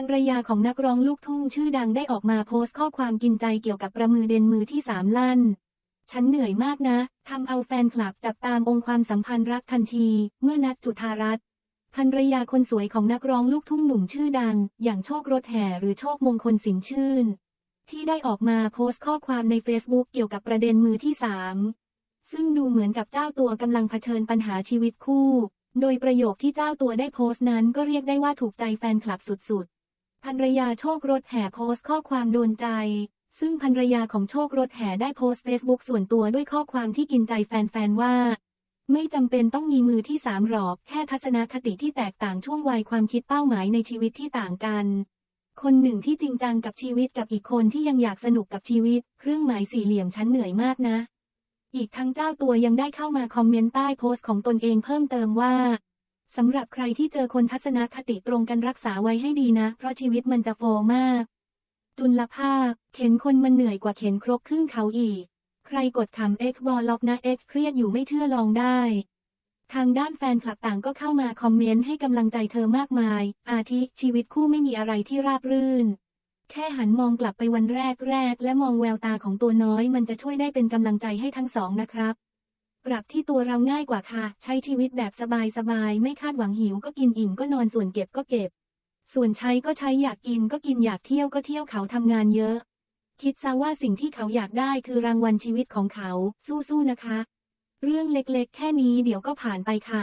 ภรรยาของนักร้องลูกทุ่งชื่อดังได้ออกมาโพสต์ข้อความกินใจเกี่ยวกับประมือเดนมือที่สามลั่น ฉันเหนื่อยมากนะ ทำเอาแฟนคลับจับตามองค์ความสัมพันธ์รักทันที เมื่อนัดจุธารัตน์ภรรยาคนสวยของนักร้องลูกทุ่งหนุ่มชื่อดัง อย่างโชครถแห่หรือโชคมงคลสินชื่น ที่ได้ออกมาโพสต์ข้อความใน Facebook เกี่ยวกับประเด็นมือที่สามซึ่งดูเหมือนกับเจ้าตัวกำลังเผชิญปัญหาชีวิตคู่ โดยประโยคที่เจ้าตัวได้โพสต์นั้นก็เรียกได้ว่าถูกใจแฟนคลับสุดๆ ภรรยาโชครถแห่โพสต์ข้อความโดนใจ ซึ่งภรรยาของโชครถแห่ได้โพสต์เฟซบุ๊กส่วนตัวด้วยข้อความที่กินใจแฟนๆว่า ไม่จำเป็นต้องมีมือที่สามหรอก แค่ทัศนคติที่แตกต่างช่วงวัยความคิดเป้าหมายในชีวิตที่ต่างกัน คนหนึ่งที่จริงจังกับชีวิตกับอีกคนที่ยังอยากสนุกกับชีวิต เครื่องหมายสี่เหลี่ยมฉันเหนื่อยมากนะ อีกทั้งเจ้าตัวยังได้เข้ามาคอมเมนต์ใต้โพสต์ของตนเองเพิ่มเติมว่า สำหรับใครที่เจอคนทัศนคติตรงกันรักษาไว้ให้ดีนะ เพราะชีวิตมันจะโฟมาก จุลภาค เข็นคนมันเหนื่อยกว่าเข็นครกครึ่งเขาอีก ใครกดขำ X บอลล็อกนะ X เครียดอยู่ไม่เชื่อลองได้ ทางด้านแฟนคลับต่างก็เข้ามาคอมเมนต์ให้กำลังใจเธอมากมาย อาทิชีวิตคู่ไม่มีอะไรที่ราบรื่น แค่หันมองกลับไปวันแรกแรกและมองแววตาของตัวน้อย มันจะช่วยได้เป็นกำลังใจให้ทั้งสองนะครับ ปรับที่ตัวเราง่ายกว่าค่ะ ใช้ชีวิตแบบสบายๆ ไม่คาดหวังหิวก็กินอิ่มก็นอนส่วนเก็บก็เก็บ ส่วนใช้ก็ใช้อยากกินก็กินอยากเที่ยวก็เที่ยวเขาทำงานเยอะ คิดซะว่าสิ่งที่เขาอยากได้คือรางวัลชีวิตของเขาสู้ๆนะคะ เรื่องเล็กๆ แค่นี้เดี๋ยวก็ผ่านไปค่ะ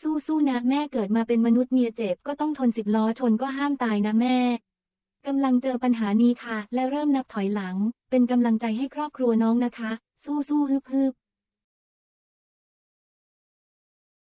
สู้ๆนะแม่เกิดมาเป็นมนุษย์เมียเจ็บก็ต้องทนสิบล้อชนก็ห้ามตายนะแม่กำลังเจอปัญหานี้ค่ะ และเริ่มนับถอยหลัง เป็นกำลังใจให้ครอบครัวน้องนะคะ สู้ๆฮึบๆ